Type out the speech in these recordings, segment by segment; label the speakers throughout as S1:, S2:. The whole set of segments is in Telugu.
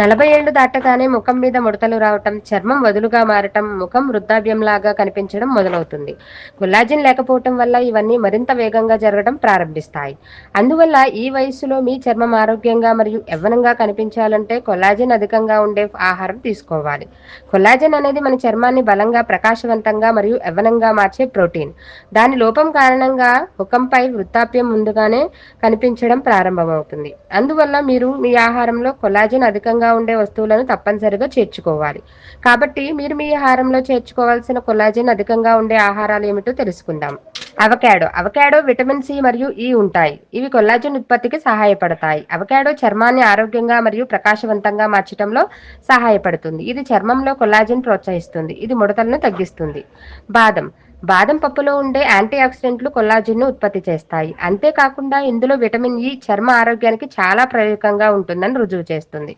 S1: నలభై ఏళ్ళు దాటగానే ముఖం మీద ముడతలు రావటం చర్మం వదులుగా మారటం ముఖం వృద్ధాభ్యంలాగా కనిపించడం మొదలవుతుంది. కొల్లాజిన్ లేకపోవటం వల్ల ఇవన్నీ మరింత వేగంగా జరగడం ప్రారంభిస్తాయి. అందువల్ల ఈ వయస్సులో మీ చర్మం ఆరోగ్యంగా మరియు యవ్వనంగా కనిపించాలంటే కొల్లాజిన్ అధికంగా ఉండే ఆహారం తీసుకోవాలి. కొల్లాజిన్ అనేది మన చర్మాన్ని బలంగా ప్రకాశవంతంగా మరియు యవ్వనంగా మార్చే ప్రోటీన్. దాని లోపం కారణంగా ముఖంపై వృద్ధాప్యం ముందుగానే కనిపించడం ప్రారంభమవుతుంది. అందువల్ల మీరు మీ ఆహారంలో కొల్లాజిన్ అధికంగా ఉండే వస్తువులను తప్పనిసరిగా చేర్చుకోవాలి. కాబట్టి మీరు మీ ఆహారంలో చేర్చుకోవాల్సిన కొల్లాజిన్ అధికంగా ఉండే ఆహారాలు ఏమిటో తెలుసుకుందాం. అవకాడో. అవకాడో విటమిన్ సి మరియు ఇ ఉంటాయి. ఇవి కొల్లాజిన్ ఉత్పత్తికి సహాయపడతాయి. అవకాడో చర్మాన్ని ఆరోగ్యంగా మరియు ప్రకాశవంతంగా మార్చడంలో సహాయపడుతుంది. ఇది చర్మంలో కొల్లాజిన్ ప్రోత్సహిస్తుంది. ఇది ముడతలను తగ్గిస్తుంది. బాదం. బాదం పప్పులో ఉండే యాంటీ ఆక్సిడెంట్లు కొల్లాజిన్ను ఉత్పత్తి చేస్తాయి. అంతేకాకుండా ఇందులో విటమిన్ ఇ చర్మ ఆరోగ్యానికి చాలా ప్రయోజకంగా ఉంటుందని రుజువు చేస్తుంది.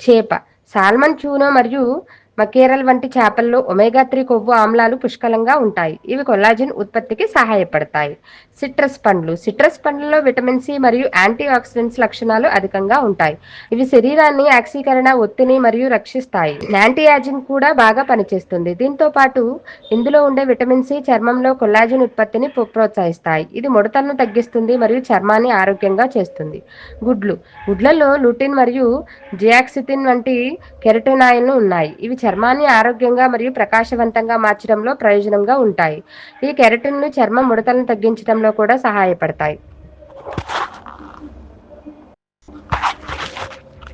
S1: చేప సాల్మన్ చూనో మరియు మకేరల్ వంటి చేపల్లో ఒమేగా త్రీ కొవ్వు ఆమ్లాలు పుష్కలంగా ఉంటాయి. ఇవి కొల్లాజిన్ ఉత్పత్తికి సహాయపడతాయి. సిట్రస్ పండ్లు. సిట్రస్ పండ్లలో విటమిన్ సి మరియు యాంటీ ఆక్సిడెంట్స్ లక్షణాలు అధికంగా ఉంటాయి. ఇవి శరీరాన్ని ఆక్సీకరణ ఒత్తిని మరియు రక్షిస్తాయి. యాంటీయాజిన్ కూడా బాగా పనిచేస్తుంది. దీంతో పాటు ఇందులో ఉండే విటమిన్ సి చర్మంలో కొల్లాజిన్ ఉత్పత్తిని ప్రోత్సహిస్తాయి. ఇది ముడతలను తగ్గిస్తుంది మరియు చర్మాన్ని ఆరోగ్యంగా చేస్తుంది. గుడ్లు. గుడ్లలో లుటిన్ మరియు జియాక్సితిన్ వంటి కెరటోనాయిన్లు ఉన్నాయి. ఇవి చర్మాన్ని ఆరోగ్యంగా మరియు ప్రకాశవంతంగా మార్చడంలో ప్రయోజనంగా ఉంటాయి. ఈ కెరటిన్లు చర్మ ముడతలను తగ్గించడంలో కూడా సహాయపడతాయి.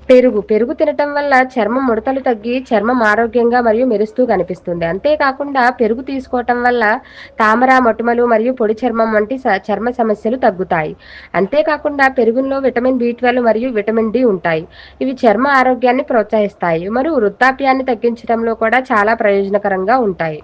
S1: పెరుగు. పెరుగు తినటం వల్ల చర్మం ముడతలు తగ్గి చర్మం ఆరోగ్యంగా మరియు మెరుస్తూ కనిపిస్తుంది. అంతేకాకుండా పెరుగు తీసుకోవటం వల్ల తామర మొటిమలు మరియు పొడి చర్మం వంటి చర్మ సమస్యలు తగ్గుతాయి. అంతేకాకుండా పెరుగులో విటమిన్ బి ట్వెల్వ్ మరియు విటమిన్ డి ఉంటాయి. ఇవి చర్మ ఆరోగ్యాన్ని ప్రోత్సహిస్తాయి. మరియు వృద్ధాప్యాన్ని తగ్గించడంలో కూడా చాలా ప్రయోజనకరంగా ఉంటాయి.